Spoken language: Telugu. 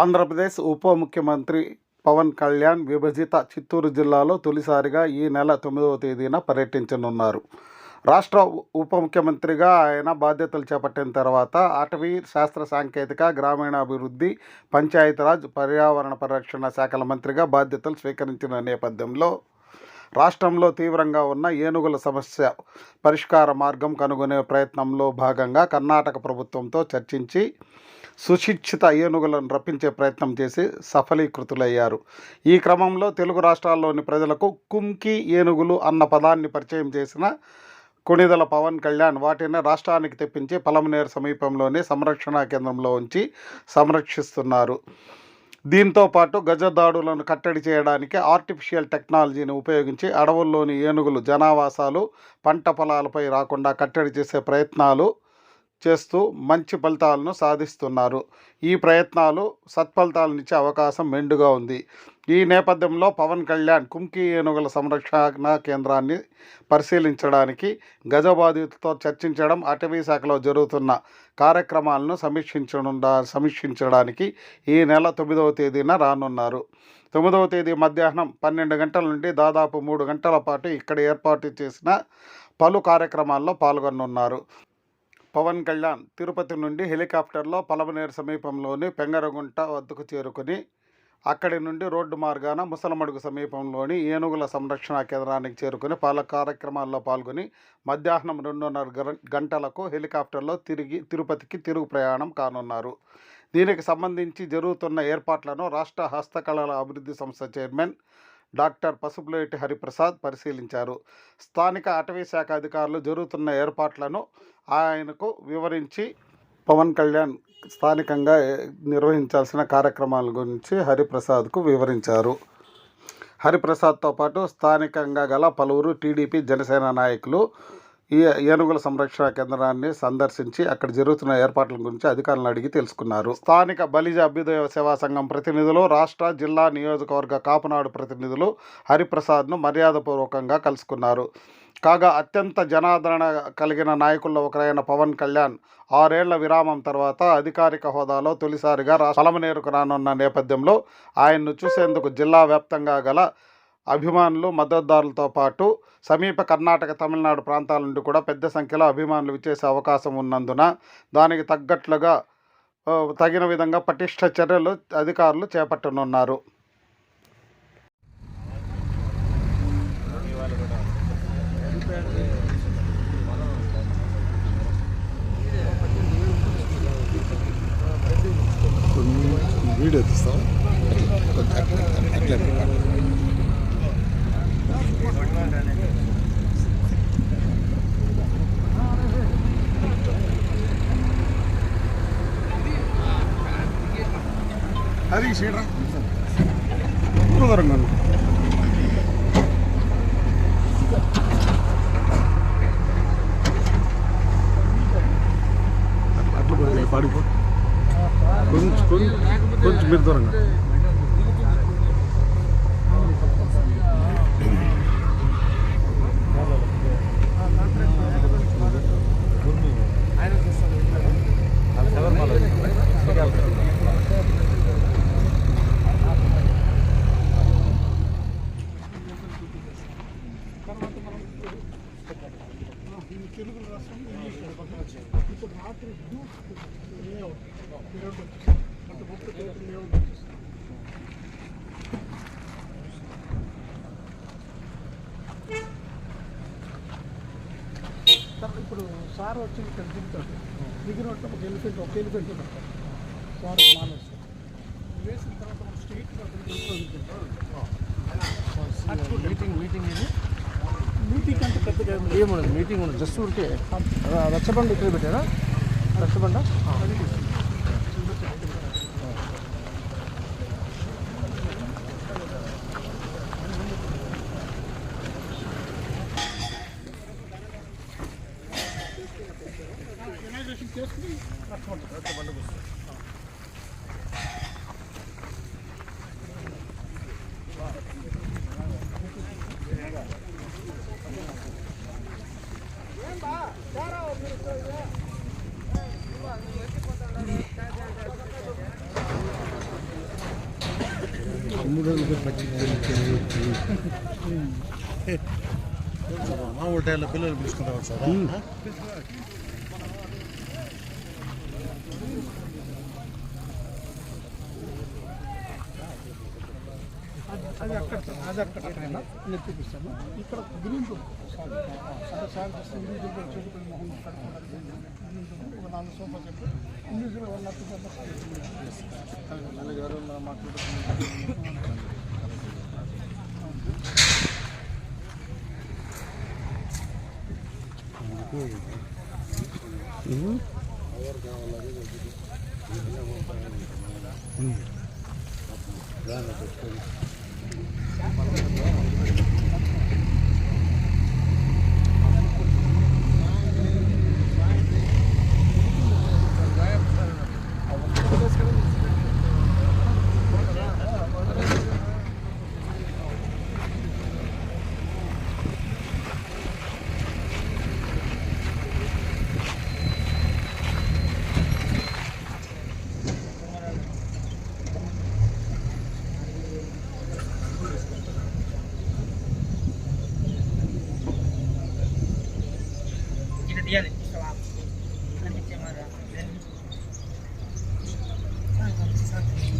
ఆంధ్రప్రదేశ్ ఉప ముఖ్యమంత్రి పవన్ కళ్యాణ్ విభజిత చిత్తూరు జిల్లాలో తొలిసారిగా ఈ నెల తొమ్మిదవ తేదీన పర్యటించనున్నారు. రాష్ట్ర ఉప ముఖ్యమంత్రిగా ఆయన బాధ్యతలు చేపట్టిన తర్వాత అటవీ శాస్త్ర సాంకేతిక గ్రామీణాభివృద్ధి పంచాయతీరాజ్ పర్యావరణ పరిరక్షణ శాఖల మంత్రిగా బాధ్యతలు స్వీకరించిన నేపథ్యంలో రాష్ట్రంలో తీవ్రంగా ఉన్న ఏనుగుల సమస్య పరిష్కార మార్గం కనుగొనే ప్రయత్నంలో భాగంగా కర్ణాటక ప్రభుత్వంతో చర్చించి సుశిక్షిత ఏనుగులను రప్పించే ప్రయత్నం చేసి సఫలీకృతులయ్యారు. ఈ క్రమంలో తెలుగు రాష్ట్రాల్లోని ప్రజలకు కుంకి ఏనుగులు అన్న పదాన్ని పరిచయం చేసిన కొణిదల పవన్ కళ్యాణ్ వాటిని రాష్ట్రానికి తెప్పించి పలమనేరు సమీపంలోని సంరక్షణ కేంద్రంలో ఉంచి సంరక్షిస్తున్నారు. దీంతో పాటు గజదాడులను కట్టడి చేయడానికి ఆర్టిఫిషియల్ టెక్నాలజీని ఉపయోగించి అడవుల్లోని ఏనుగులు జనావాసాలు పంట పొలాలపై రాకుండా కట్టడి చేసే ప్రయత్నాలు చేస్తూ మంచి ఫలితాలను సాధిస్తున్నారు. ఈ ప్రయత్నాలు సత్ఫలితాలనిచ్చే అవకాశం మెండుగా ఉంది. ఈ నేపథ్యంలో పవన్ కళ్యాణ్ కుంకి ఏనుగుల సంరక్షణ కేంద్రాన్ని పరిశీలించడానికి గజ బాధితులతో చర్చించడం అటవీ శాఖలో జరుగుతున్న కార్యక్రమాలను సమీక్షించనుండా సమీక్షించడానికి ఈ నెల తొమ్మిదవ తేదీన రానున్నారు. తొమ్మిదవ తేదీ మధ్యాహ్నం పన్నెండు గంటల నుండి దాదాపు మూడు గంటల పాటు ఇక్కడ ఏర్పాటు చేసిన పలు కార్యక్రమాల్లో పాల్గొనున్నారు పవన్ కళ్యాణ్ తిరుపతి నుండి హెలికాప్టర్లో పలమనేరు సమీపంలోని పెంగరగుంట వద్దకు చేరుకుని అక్కడి నుండి రోడ్డు మార్గాన ముసలమడుగు సమీపంలోని ఏనుగుల సంరక్షణ కేంద్రానికి చేరుకుని పలు కార్యక్రమాల్లో పాల్గొని మధ్యాహ్నం రెండున్నర గంటలకు హెలికాప్టర్లో తిరిగి తిరుపతికి తిరుగు ప్రయాణం కానున్నారు. దీనికి సంబంధించి జరుగుతున్న ఏర్పాట్లను రాష్ట్ర హస్తకళల అభివృద్ధి సంస్థ చైర్మన్ డాక్టర్ పసుపులేటి హరిప్రసాద్ పరిశీలించారు. స్థానిక అటవీ శాఖ అధికారులు జరుగుతున్న ఏర్పాట్లను ఆయనకు వివరించి పవన్ కళ్యాణ్ స్థానికంగా నిర్వహించాల్సిన కార్యక్రమాల గురించి హరిప్రసాద్కు వివరించారు. హరిప్రసాద్తో పాటు స్థానికంగా గల పలువురు టీడీపీ జనసేన నాయకులు ఈ ఏనుగుల సంరక్షణ కేంద్రాన్ని సందర్శించి అక్కడ జరుగుతున్న ఏర్పాట్ల గురించి అధికారులను అడిగి తెలుసుకున్నారు. స్థానిక బలిజ అభ్యుదయ సేవా సంఘం ప్రతినిధులు రాష్ట్ర జిల్లా నియోజకవర్గ కాపునాడు ప్రతినిధులు హరిప్రసాద్ను మర్యాదపూర్వకంగా కలుసుకున్నారు. కాగా అత్యంత జనాదరణ కలిగిన నాయకుల్లో ఒకరైన పవన్ కళ్యాణ్ ఆరేళ్ళ విరామం తర్వాత అధికారిక హోదాలో తొలిసారిగా రా- పలమనేరుకు రానున్న నేపథ్యంలో ఆయన్ను చూసేందుకు జిల్లా వ్యాప్తంగా గల అభిమానులు మద్దతుదారులతో పాటు సమీప కర్ణాటక తమిళనాడు ప్రాంతాల నుండి కూడా పెద్ద సంఖ్యలో అభిమానులు విచ్చేసే అవకాశం ఉన్నందున దానికి తగ్గట్లుగా తగిన విధంగా పటిష్ట చర్యలు అధికారులు చేపట్టనున్నారు. వీడియో తీస్తాం అది చేయరా దూరంగా అట్లా పడిపో కొంచెం కొంచెం మీరు దూరంగా. సార్ ఇప్పుడు సార్ వచ్చి ఇక్కడ దిగుతాడు దిగినట్టు ఒక ఎలిఫెంట్ ఒక ఎలిఫెంట్ పెడతారు సార్ మానేస్తారు వేసిన తర్వాత స్ట్రీట్గా మీటింగ్ మీటింగ్ మీటింగ్ అంటే పెద్దగా. ఏముండదు మీటింగ్ ఉండదు జస్ట్ ఊరికే రచ్చబండ ఇక్కడ పెట్టారా? రచ్చబండ? చేసుకుని రచ్చబండ రచ్చబండకు వస్తారు పిల్లలు పిలుచుకుంటారు సార్ అది అక్కడ అది అక్కడ నేను చూపిస్తాను ఇక్కడ గ్రీన్ రూమ్ సార్ సార్ ఇండివిజువల్గా చెడుకుని మొహం Hmm. Yan, kalabo. Lamit siya mara. Then, saan ka sa akin?